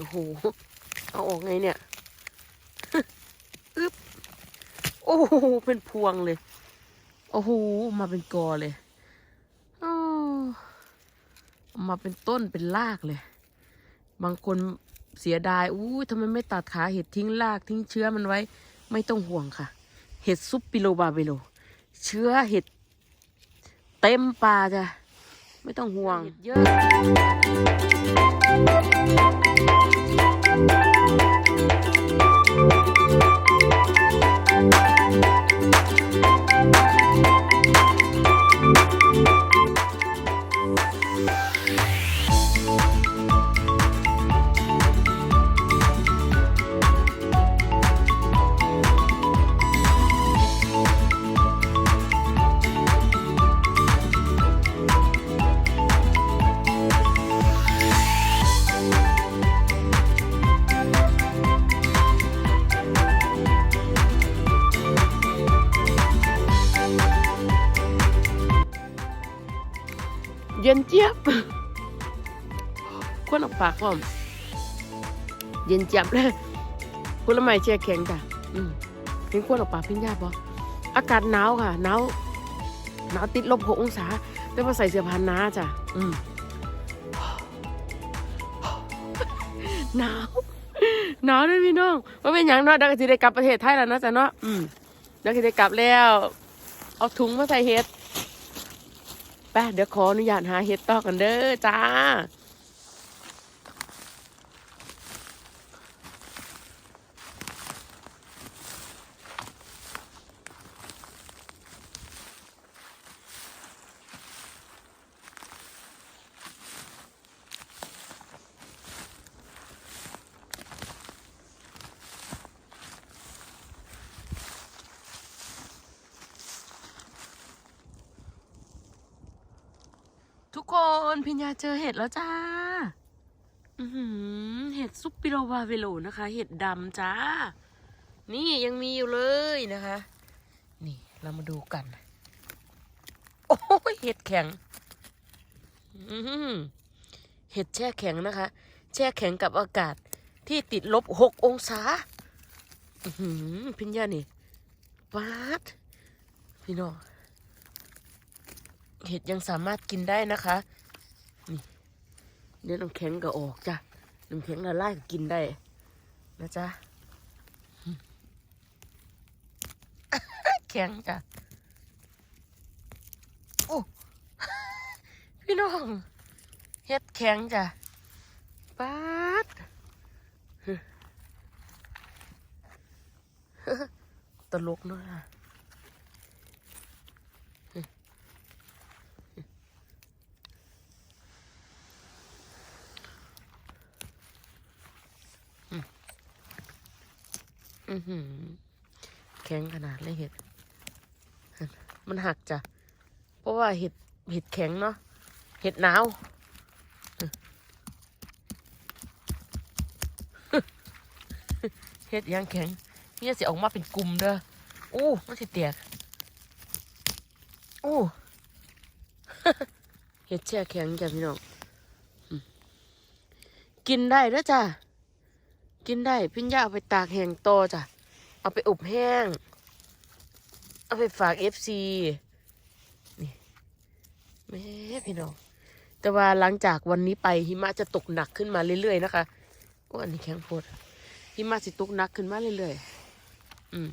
โอ้โห เอาออกไงเนี่ยอึ๊บโอ้โห เป็นพวงเลย โอ้โห มาเป็นกอเลยอ้มาเป็นต้นเป็นรากเลย บางคนเสียดาย อู้ยทำไมไม่ตัดขาเห็ดทิ้งรากทิ้งเชื้อมันไว้ ไม่ต้องห่วงค่ะ เห็ดซุปปิโลบาเบโล เชื้อเห็ดเต็มป่าจ้ะ ไม่ต้องห่วงเยอะ เเจี๊ยบคนออกปากพร้อมเย็นเจี๊ยบเลยผลไม้แช่แข็งจ้ะอืมเห็นคนออกปากพิ้งยาบออากาศหนาวค่ะหนาวหนาวติดลบหกองศา แต่ว่าใส่เสื้อผ้าหนาจ้ะอืมหนาวหนาวด้วยพี่น้องว่าเป็นอย่างเนาะเดักสิได้กลับประเทศไทยแล้วนะจ้ะเนาะอืมดักสิได้กลับแล้ว เอาถุงมาใส่เห็ด ไปเดี๋ยวขออนุญาตหาเห็ดต่อกันเด้อจ้า ทุกค นพิญญาเจอเห็ดแล้วจ้าเห็ดซุปปิโรวาเวโลนะคะ เห็ดดำจ้า นี่ยังมีอยู่เลยนะคะ นี่เรามาดูกัน โอ้ยเห็ดแข็งเห็ดแช่แข็งนะคะ แช่แข็งกับอากาศที่ติดลบหกองศาพิญญานี่ปาดพี่น้องเห็ดยังสามารถกินได้นะคะ เดี๋ยวน้ำแข็งก็ออกจ้ะน้ำแข็งละลายก็กินได้นะจ๊ะแข็งจ้ะโอ้พี่น้องเห็ดแข็งจ้ะป๊าดตลกเนอะ อือหือ แข็งขนาดเลยเห็ด มันหักจ้ะ เพราะว่าเห็ดเห็ดแข็งเนาะ เห็ดหนาวเห็ดยังแข็งเนี่ยสิออกมาเป็นกลุ่มเด้อโอ้มันสิเตียกโอ้เห็ดแช่แข็งจ้ะพี่น้อง กินได้เด้อจ้ะ กินได้พิ้นย่าเอาไปตากแห้งโตอจ้ะ เอาไปอบแห้ง เอาไปฝากเอฟซีนี่แม่พี่น้อง แต่ว่าหลังจากวันนี้ไปหิมะจะตกหนักขึ้นมาเรื่อยๆนะคะโอ้อันนี้แข็งโพดหิมะสิตกหนักขึ้นมาเรื่อยๆ อืม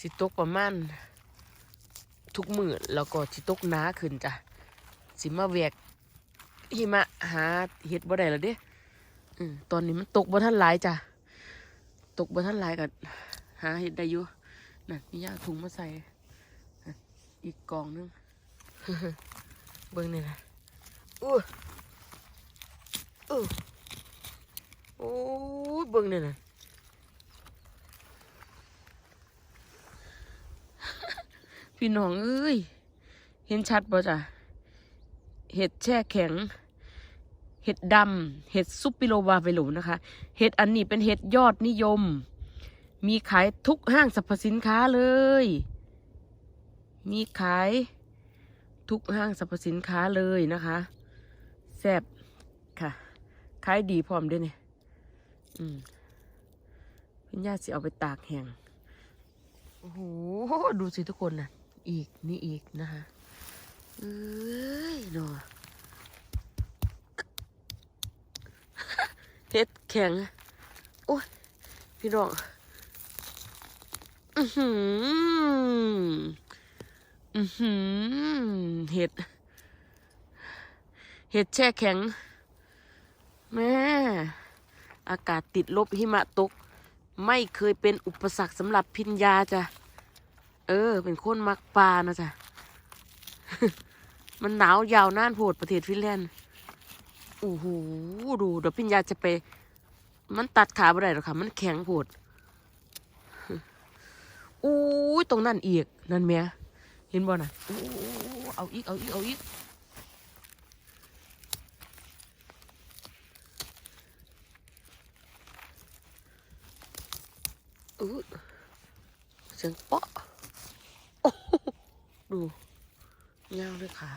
สิตกประมาณทุกมือแล้วก็สิตกหนาขึ้นจ้ะ สิมาแวกหิมะหาเห็ดบ่ได้แล้วเด้ อืมตอนนี้มันตกบ่ท่านหลายจ้ะ ตกบ่ท่านหลายกันหาเห็ดได้อยู่นั่นมียาถุงมาใส่นั่นอีกกองนึง เบิ่งนี่นะอู้อู้โอ้ยเบิ่งนี่นะพี่น้องเอ้ย เห็นชัดป่ะจ้ะ เห็ดแช่แข็ง เห็ดดำเห็ดซุปปิโลวาเวโลนะคะ เห็ดอันนี้เป็นเห็ดยอดนิยม มีขายทุกห้างสรรพสินค้าเลย มีขายทุกห้างสรรพสินค้าเลยนะคะแซบค่ะ ขายดีพร้อมเด้วยเนี่ยอืมพี่ญาติสิเอาไปตากแห้งโอ้โห ดูสิทุกคนนะอีกนี่อีกนะคะ เอ้ยหนอ เฮ็ดแข็งโอ้ยพี่น้องอือหืออือหือเห็ด เห็ดแช่แข็ง แม่ อากาศติดลบหิมะตก ไม่เคยเป็นอุปสรรคสำหรับพิญญาจ้ะ เออ เป็นคนมักปลานะจ้ะ มันหนาวยาวนานโพดประเทศฟินแลนด์ อ้โหดูเดี๋ยวพิญญาจะไป มันตัดขาบ่ได้หรอกค่ะ มันแข็งโพดอู้ยตรงนั้นอีก นั่นแม่เห็นบ่น่ะอู้เอาอีก เอาอีก เอาอีกอื้เสียงเปาะดูยาวเลยค่ะ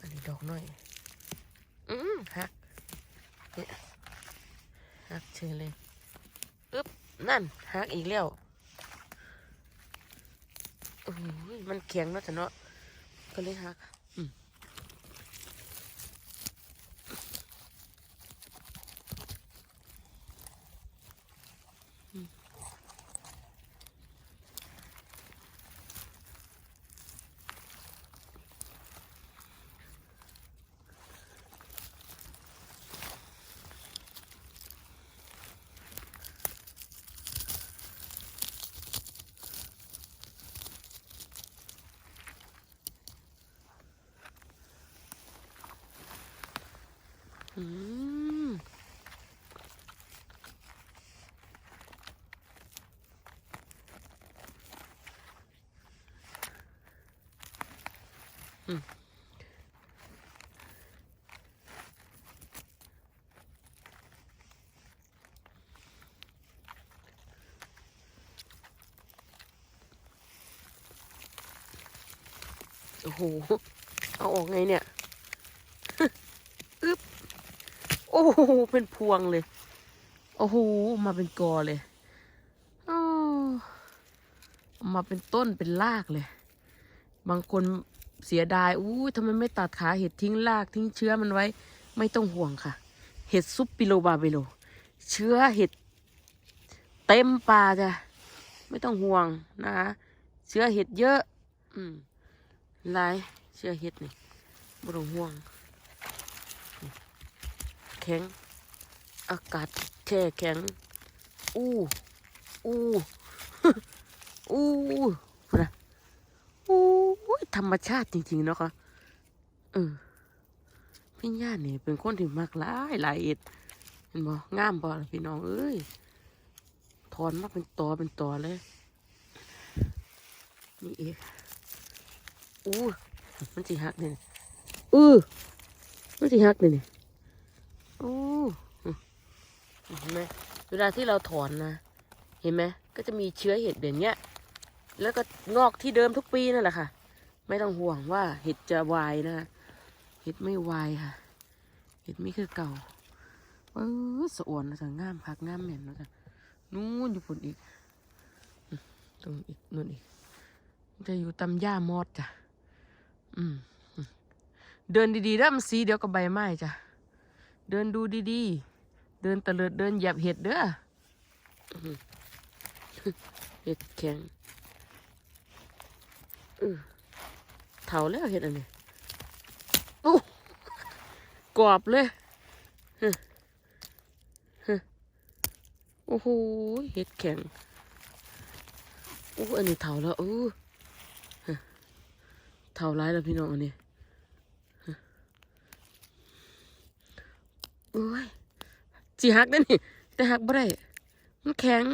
อันนี้ดอกหน่อย อืมฮักเนี่ยฮักเชิญเลยอึ๊บนั่นฮักอีกแล้วโอ้ยมันแข็งเนาะแต่เนาะก็เลยฮัก โอ้โห เอาออกไงเนี่ย อึ๊บ โอ้โหเป็นพวงเลย โอ้โหมาเป็นกอเลยอมาเป็นต้นเป็นรากเลย บางคนเสียดายอู้ทำไมไม่ตัดขาเห็ดทิ้งรากทิ้งเชื้อมันไว้ ไม่ต้องห่วงค่ะ เห็ดซุปปิโลบาเบโล เชื้อเห็ดเต็มป่าจ้ะไม่ต้องห่วงนะคะเชื้อเห็ดเยอะ อืมลายเชื้อเห็ดนี่ไม่ต้องห่วง ข็ง อากาศแช่แข็ง อู้อู้อู้นะอู้ธรรมชาติจริงๆเนาะค่ะเออพี่ย่านี่เป็นคนที่มักหลายหลายเอ็ดเห็นบ่งามบ่พี่น้องเอ้ยถอนมาเป็นตอเป็นตอเลย นี่เองอู้มันสิหักเนี่ยอือมันสิหักเนี่ย อ้เห็นไหมเวลาที่เราถอนนะ เห็นไหมก็จะมีเชื้อเห็ดแบบเนี้ย แล้วก็งอกที่เดิมทุกปีนั่นแหละค่ะ ไม่ต้องห่วงว่าเห็ดจะวายนะเห็ดไม่วายค่ะ เห็ดไม่คือเก่าเออสะอ่อนนะจ๊ะงามพักงามแม่นนะจ๊ะนู้นอยู่ปุ่นอีก ตรงอีกนู่นอีก จะอยู่ตำหญ้ามอดจ้ะอืมอืมเดินดีๆแล้วมันสีเดียวกับใบไม้จ้ะ เดินดูดีๆ เดินตะเลิดเดินหยียบเห็ดเด้อเห็ดแข็งเถาแล้วเห็ดอันนี้โอ้กรอบเลยโอ้โหเห็ดแข็งโอ้อันนี้เถาแล้วเออเถาร้ายแล้วพี่น้องอันนี้ โอ้ยจีหักได้นี่ แต่หักบ่ได้มันแข็ง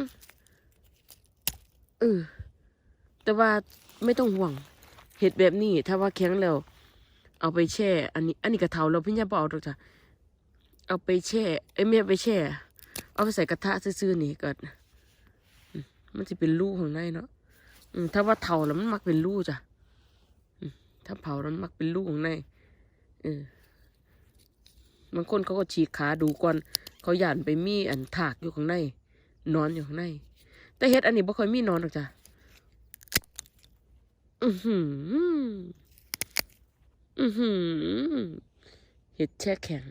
เออแต่ว่าไม่ต้องห่วง เห็ดแบบนี้ ถ้าว่าแข็งแล้ว เอาไปแช่ อันนี้ อันนี้กระเทาแล้วพี่ย่าบเอกดอกจ้ะเอาไปแช่เอ้ยไม่เอาไปแช่ เอาไปใส่กระทะซื่อๆนี่ก็อืมมันจะเป็นรูข้างในเนาะถ้าว่าเทาแล้วมันมักเป็นรูจ้ะถ้าเผาแล้วมันมักเป็นรูข้างในเออ บางคนเขาก็ฉีกขาดูก่อน เขาหย่านไปมีอันถากอยู่ข้างใน นอนอยู่ข้างใน แต่เฮ็ดอันนี้บ่ค่อยมีนอนหรอกจ้ะอือหือ อือหือ เห็ดแช่แข็ง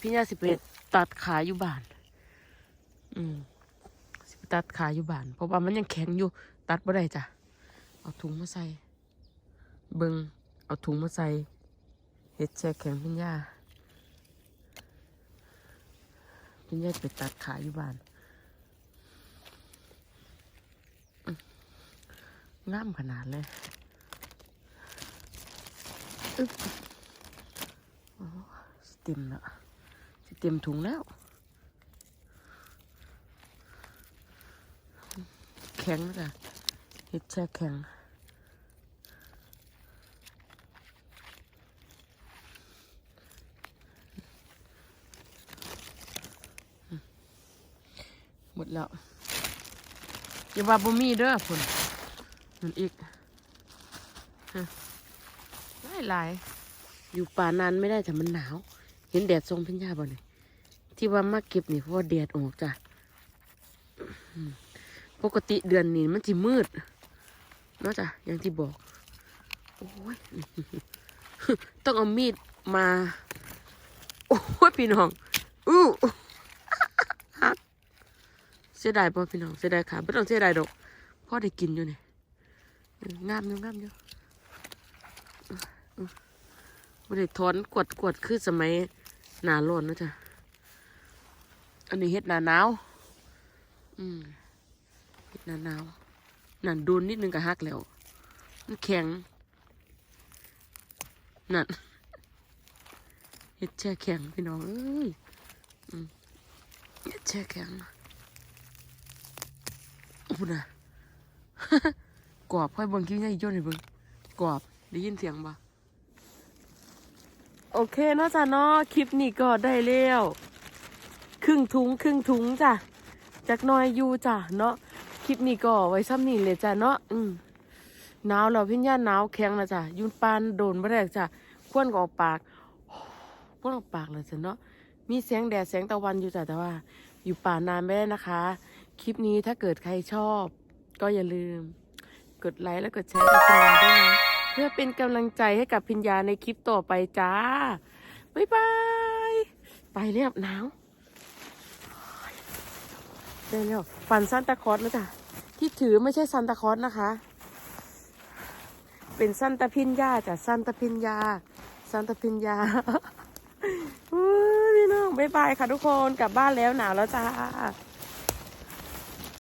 พี่ยาสิไปตัดขาอยู่บ้าน อืมสิไปตัดขาอยู่บ้าน เพราะว่ามันยังแข็งอยู่ ตัดบ่ได้จ้ะ เอาถุงมาใส่ เบิงเอาถุงมาใส่ เห็ดแช่แข็งพี่ยาพี่ยาไปตัดขาอยู่บ้านงามขนาดเลยอึ๊บโอ้สเต็มละสเต็มถุงแล้ว แข็งแล้วจ้ะเห็ดแช่แข็ง มดแล้วอย่าว่าบ่มีเด้อพุ่นมันอีกฮะหลายหลายอยู่ป่านานไม่ได้แต่มันหนาว เห็นแดดทรงพิญญาบ่เนี่ยที่ว่ามาเก็บนี่เพราะว่าแดดออกจ้ะปกติเดือนนี้มันจะมืดเนาะจ้ะอย่างที่บอก โอ้ย ต้องเอามีดมา โอ้ยพี่น้อง อู้ เสียดายป่ะพี่น้องเสียดายขาไม่ต้องเสียดายดอกพ่อได้กินอยู่นี่เอองามอยู่งามอยู่ไม่ได้ถอนกวดกวดคือสมัยหนาร้อนนะจ๊ะอันนี้เฮ็ดหนาหนาวอืมเฮ็ดหนาหนาวนั่นโดนนิดนึงก็ฮักแล้วมันแข็งนั่นเฮ็ดแช่แข็งพี่น้องเอ้ยอืมเฮ็ดแช่แข็ง พูดนะกรอบค่อยเบิ่งคิ้วใหญ่ย่นให้เบิ่งกรอบได้ยินเสียงปะโอเคเนาะจ้ะเนาะคลิปนี้ก็ได้แล้วครึ่งถุงครึ่งถุงจ้ะจากน้อยอยู่จ้ะเนาะคลิปนี้ก็ไว้ซ้ำนี่เลยจ้ะเนาะอืมหนาวแล้วพิญญาหนาวแข็งนะจ้ะยุนปานโดนบ่ได้จ้ะควนก็ออกปากควนออกปากเลยจ้ะเนาะมีแสงแดดแสงตะวันอยู่จ้ะแต่ว่า อยู่ป่านานไม่ได้นะคะ คลิปนี้ถ้าเกิดใครชอบ ก็อย่าลืม กดไลค์และกดแชร์กับพิญญาด้วยนะเพื่อเป็นกำลังใจให้กับพิญญาในคลิปต่อไปจ้า บ๊ายบาย ไปเรียบหนาวได้แล้วฝันซันตาคอสแล้วจ้ะที่ถือไม่ใช่ซันตาคอสนะคะ เป็นซันตาพิญญาจ้ะซันตาพิญญาซันตาพิญญาอุ๊ยพี่น้องบ๊ายบายค่ะทุกคนกลับบ้านแล้วหนาวแล้วจ้า